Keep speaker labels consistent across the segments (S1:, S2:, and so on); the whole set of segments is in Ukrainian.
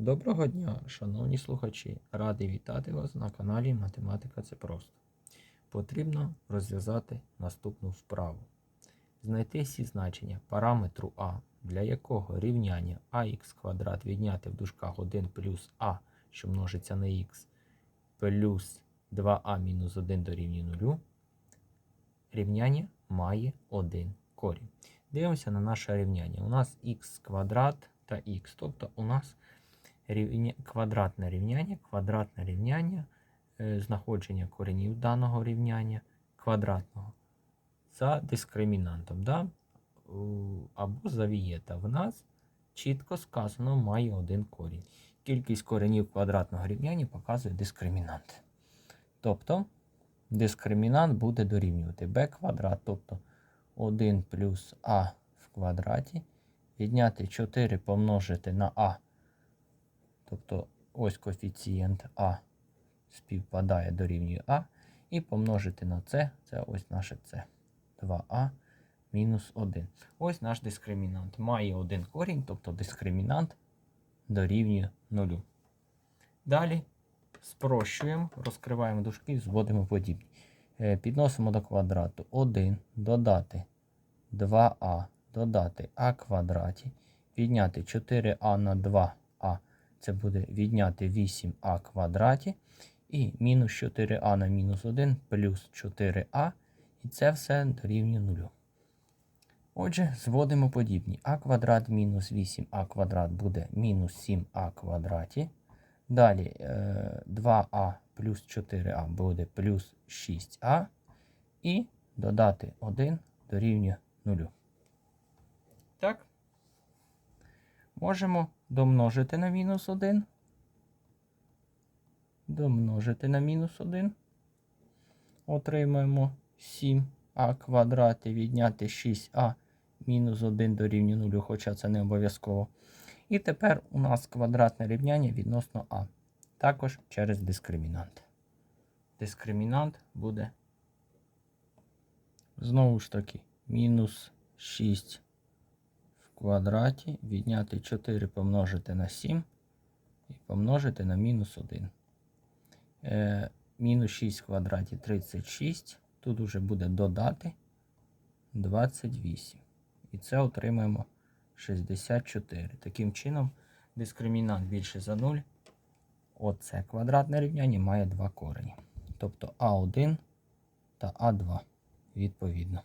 S1: Доброго дня, шановні слухачі! Радий вітати вас на каналі Математика це просто. Потрібно розв'язати наступну вправу. Знайти всі значення параметру а, для якого рівняння ax квадрат відняти в дужках 1 плюс а, що множиться на х, плюс 2а мінус 1 дорівнює 0, рівняння має один корінь. Дивимося на наше рівняння. У нас х квадрат та х, тобто у нас рівня... квадратне рівняння, квадратне рівняння, е, знаходження коренів даного рівняння квадратного за дискримінантом, да? Або за вієта. В нас чітко сказано має один корінь. Кількість коренів квадратного рівняння показує дискримінант. Тобто дискримінант буде дорівнювати b квадрат, тобто 1 плюс а в квадраті, відняти 4 помножити на а. Тобто ось коефіцієнт А співпадає дорівнює А. І помножити на С, це ось наше С. 2А мінус 1. Ось наш дискримінант. Має один корінь, тобто дискримінант дорівнює 0. Далі спрощуємо, розкриваємо дужки, зводимо подібні. Е, Підносимо до квадрату 1 додати 2а додати а квадраті, відняти 4а на 2а. Це буде відняти 8а квадраті. І мінус 4а на мінус 1 плюс 4а. І це все дорівнює 0. Отже, зводимо подібні. а квадрат мінус 8а квадрат буде мінус 7а квадраті. Далі е, 2а плюс 4а буде плюс 6а. І додати 1 дорівнює 0. Так. Можемо домножити на мінус 1. Домножити на мінус 1. Отримаємо 7а квадрат і відняти 6а мінус 1 дорівнює 0, хоча це не обов'язково. І тепер у нас квадратне рівняння відносно а. Також через дискримінант. Дискримінант буде знову ж таки мінус 6 в квадраті, відняти 4 помножити на 7 і помножити на мінус 1. Е, мінус 6 в квадраті 36. Тут уже буде додати 28. І це отримаємо 64. Таким чином, дискримінант більше за 0. Оце квадратне рівняння має два корені. Тобто А1 та А2 відповідно.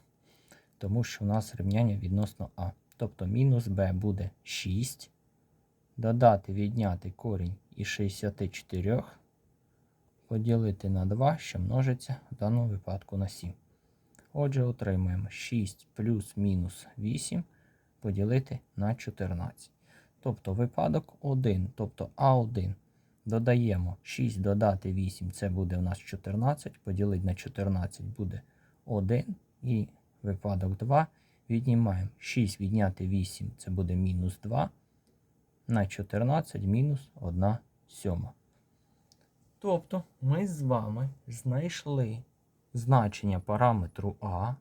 S1: Тому що у нас рівняння відносно А. Тобто мінус b буде 6. Додати відняти корінь із 64. Поділити на 2, що множиться в даному випадку на 7. Отже, отримуємо 6 плюс мінус 8 поділити на 14. Тобто випадок 1, тобто А1. Додаємо 6 додати 8, це буде у нас 14. Поділити на 14 буде 1. І випадок 2. Віднімаємо 6 відняти 8, це буде мінус 2. На 14 мінус 1 сьома. Тобто ми з вами знайшли значення параметру А,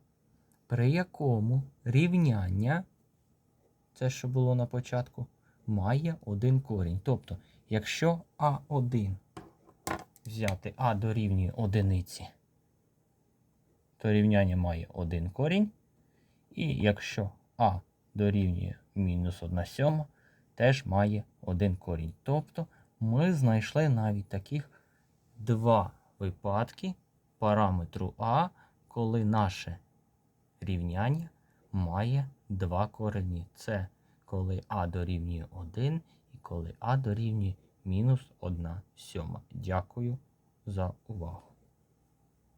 S1: при якому рівняння, це що було на початку, має один корінь. Тобто, якщо А1 взяти А дорівнює одиниці, то рівняння має один корінь. І якщо А дорівнює мінус 1 сьома, теж має один корінь. Тобто ми знайшли навіть таких два випадки параметру А, коли наше рівняння має два корені. Це коли А дорівнює 1 і коли А дорівнює мінус 1 сьома. Дякую за увагу.